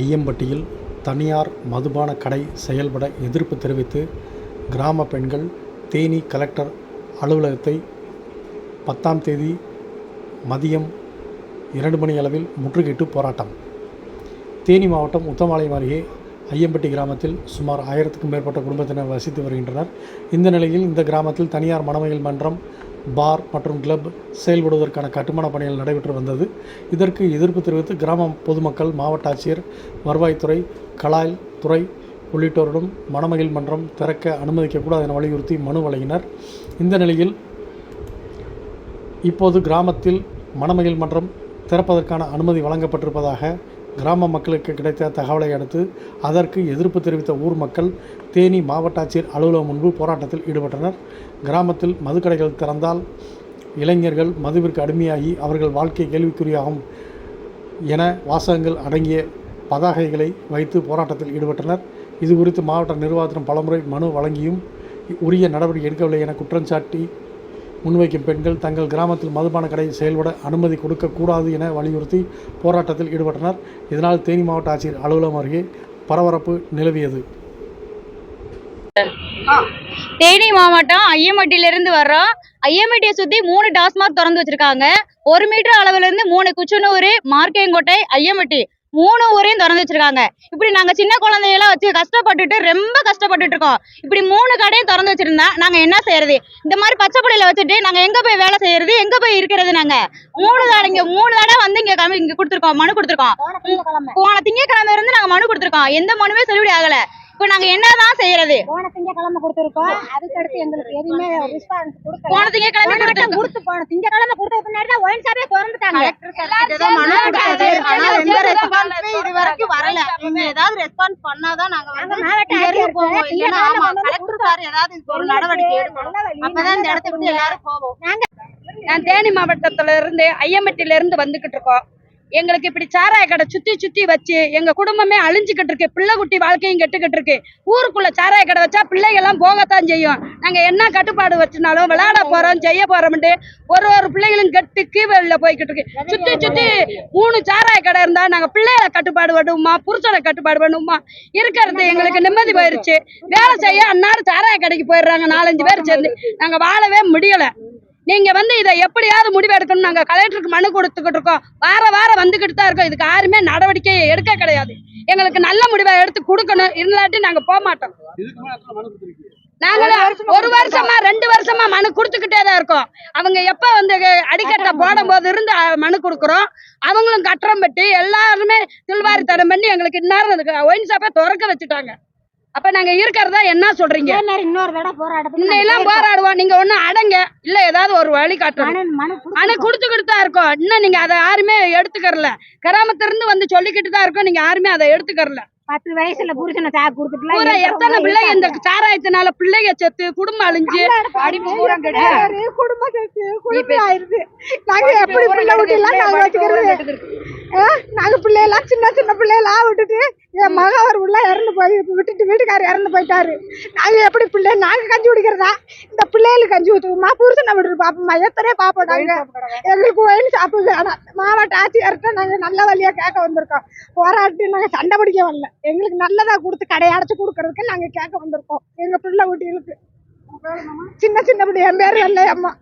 ஐயம்பட்டியில் தனியார் மதுபான கடை செயல்பட எதிர்ப்பு தெரிவித்து கிராம பெண்கள் தேனி கலெக்டர் அலுவலகத்தை பத்தாம் தேதி மதியம் இரண்டு மணி அளவில் முற்றுகையிட்டு போராட்டம். தேனி மாவட்டம் உத்தமாலயம் அருகே ஐயம்பட்டி கிராமத்தில் சுமார் ஆயிரத்துக்கும் மேற்பட்ட குடும்பத்தினர் வசித்து வருகின்றனர். இந்த நிலையில் இந்த கிராமத்தில் தனியார் மணமகள் மன்றம் பார் மற்றும் கிளப் செயல்படுவதற்கான கட்டுமான பணிகள் நடைபெற்று வந்தது. இதற்கு எதிர்ப்பு தெரிவித்து கிராம பொதுமக்கள் மாவட்ட ஆட்சியர் வருவாய்த்துறை கலால் துறை உள்ளிட்டோரிடம் மணமகிழ் மன்றம் திறக்க அனுமதிக்கக்கூடாது என வலியுறுத்தி மனு வழங்கினர். இந்த நிலையில் இப்போது கிராமத்தில் மணமகிழ் மன்றம் திறப்பதற்கான அனுமதி வழங்கப்பட்டிருப்பதாக கிராம மக்களுக்கு கிடைத்த தகவலை அடுத்து அதற்கு எதிர்ப்பு தெரிவித்த ஊர் மக்கள் தேனி மாவட்ட ஆட்சியர் அலுவலகம் முன்பு போராட்டத்தில் ஈடுபட்டனர். கிராமத்தில் மதுக்கடைகள் திறந்தால் இளைஞர்கள் மதுவிற்கு அடிமையாகி அவர்கள் வாழ்க்கை கேள்விக்குறியாகும் என வாசகங்கள் அடங்கிய பதாகைகளை வைத்து போராட்டத்தில் ஈடுபட்டனர். இது குறித்து மாவட்ட நிர்வாகத்திடம் பலமுறை மனு வழங்கியும் உரிய நடவடிக்கை எடுக்கவில்லை என குற்றம் சாட்டி முன்வைக்கும் பெண்கள் தங்கள் கிராமத்தில் மதுபான கடை செயல்பட அனுமதி கொடுக்கக்கூடாது என வலியுறுத்தி போராட்டத்தில் ஈடுபட்டனர். இதனால் தேனி மாவட்ட ஆட்சியர் அலுவலகம் அருகே பரபரப்பு நிலவியது. தேனி மாவட்டம் ஐயம்பட்டியிலிருந்து வர்றோம். ஐயம்பட்டியை சுத்தி மூணு டாஸ்மாக் திறந்து வச்சிருக்காங்க. ஒரு மீட்டர் அளவுல இருந்து மூணு குச்சனூர் மார்க்கேங்கோட்டை ஐயம்பட்டி. மூணு ஊரையும் திறந்து வச்சிருக்காங்க. இப்படி நாங்க சின்ன குழந்தையெல்லாம் வச்சு கஷ்டப்பட்டுட்டு ரொம்ப கஷ்டப்பட்டுட்டு இருக்கோம். இப்படி மூணு கடையும் திறந்து வச்சிருந்தா நாங்க என்ன செய்யறது? இந்த மாதிரி பச்சை புள்ளையில வச்சுட்டு நாங்க எங்க போய் வேலை செய்யறது? எங்க போய் இருக்கிறது நாங்க? மூணு தடவை இங்க மூணு தடவை வந்து இங்க கம்மி இங்க கொடுத்துருக்கோம் மனு கொடுத்துருக்கோம். போன திங்கக்கிழமை இருந்து நாங்க மனு கொடுத்துருக்கோம். எந்த மனுவே செல்லுபடி ஆகல. இப்போ நாங்க என்னதான் செய்யறது போன திங்கக்கிழமை கொடுத்துருக்கோம் அதுக்கு அடுத்து எங்களுக்கு எதுவுமே ரெஸ்பான்ஸ் கொடுக்கல போன திங்கக்கிழமை கொடுத்து போன திங்கக்கிழமை கொடுத்ததுக்கு முன்னாடி தான் ஒயின் ஷாப்பே திறந்துட்டாங்க இது வரைக்கும் வரல. நீங்க ஏதாவது response பண்ணாதான் நாங்க வந்து நாங்க மாவட்ட போவோம். இல்லைன்னா ஆமா, collector சார் ஏதாவது ஒரு நடவடிக்கை எடுக்கணும். அப்பதான் இந்த நல்லா இடத்தை விட்டு கொடுங்க. எல்லாரும் போவோம். நான் தேனி மாவட்டத்துல இருந்து ஐயம்பட்டில இருந்து வந்துகிட்டு இருக்கோம் எங்களுக்கு இப்படி சாராய கடை சுத்தி சுத்தி வச்சு எங்க குடும்பமே அழிஞ்சுக்கிட்டு இருக்கு பிள்ளை குட்டி வாழ்க்கையும் கெட்டுக்கிட்டு இருக்கு. ஊருக்குள்ள சாராய கடை வச்சா பிள்ளைகள்லாம் போகத்தான் செய்யும். நாங்க என்ன கட்டுப்பாடு வச்சுனாலும் விளையாட போறோம் செய்ய போறோம்ட்டு ஒரு ஒரு பிள்ளைகளும் கெட்டு கீவெளியில போய்கிட்டு இருக்கு. சுத்தி சுத்தி மூணு சாராய கடை இருந்தா நாங்க பிள்ளைகளை கட்டுப்பாடு பண்ணுவோமா புருஷனை கட்டுப்பாடு பண்ணுவோமா? இருக்கிறது எங்களுக்கு நிம்மதி போயிருச்சு. வேலை செய்ய அந்நாடு சாராய கடைக்கு போயிடுறாங்க நாலஞ்சு பேர் சேர்ந்து. நாங்க வாழவே முடியல. நீங்க வந்து இதை எப்படியாவது முடிவெடுக்கணும் நாங்க கலெக்டருக்கு மனு கொடுத்துக்கிட்டு இருக்கோம். வார வாரம் வந்துகிட்டு தான் இருக்கோம். இதுக்கு யாருமே நடவடிக்கை எடுக்க கிடையாது. எங்களுக்கு நல்ல முடிவை எடுத்து கொடுக்கணும். இல்லாட்டி நாங்க போக மாட்டோம். நாங்களும் ஒரு வருஷமா ரெண்டு வருஷமா மனு கொடுத்துக்கிட்டே தான் இருக்கோம். அவங்க எப்ப வந்து அடிக்கட்டை போடும் போது இருந்து மனு கொடுக்குறோம். அவங்களும் கட்டணம் பட்டி எல்லாருமே தில்வாரித்தனம் பண்ணி எங்களுக்கு இந்நேரம் ஒயின் ஷாப்பை திறக்க வச்சுட்டாங்க. அப்ப நாங்க இருக்கிறதா என்ன சொல்றீங்க? இன்னொரு தடவை இன்னும் எல்லாம் போராடுவோம். நீங்க ஒண்ணு அடங்க. இல்ல ஏதாவது ஒரு வழி காட்டணும் ஆனா கொடுத்து குடுத்துக்கிட்டு தான் இருக்கோம். இன்னும் நீங்க அதை யாருமே எடுத்துக்கறல. கிராமத்துல இருந்து வந்து சொல்லிக்கிட்டு தான் இருக்கோம். நீங்க யாருமே அதை எடுத்துக்கறல. பத்து வயசுல புருஷனை சாக்கு கொடுத்துட்டுலாம் பூரா எத்தனை பிள்ளை இந்த சாராயத்தினால பிள்ளைங்க செத்து குடும்பம் அழிஞ்சு குடும்பம் கெட்டு குடும்பம் ஆயிருது நாங்க எப்படி பிள்ளை விட்டுலாம் நாங்க வச்சுக்கிறது? ஆ, நாங்க பிள்ளையெல்லாம் சின்ன சின்ன பிள்ளையெல்லாம் விட்டுட்டு என் மக ஒரு உள்ள இறந்து போய் விட்டுட்டு வீட்டுக்காரர் இறந்து போயிட்டாரு. நாங்க எப்படி பிள்ளை நாங்க கஞ்சி குடிக்கிறதா? இந்த பிள்ளைகளுக்கு கஞ்சி ஊற்றுவோமா புருஷனை விட்டுட்டு பாப்போமா? எத்தனை பாப்போம் நாங்க. எங்களுக்கு ஒயின் ஷாப்பு வேணாம். மாவட்ட ஆட்சியர்கிட்ட நாங்க நல்ல வழியா கேட்க வந்திருக்கோம். போராட்டி நாங்க சண்டை பிடிக்க வரல. எங்களுக்கு நல்லதா கொடுத்து கடையை அடைச்சு கொடுக்கறதுக்கு நாங்க கேட்க வந்திருக்கோம். எங்க பிள்ளை குட்டிகளுக்கு சின்ன சின்ன பிள்ளை என் பேர் வெள்ளையம்மா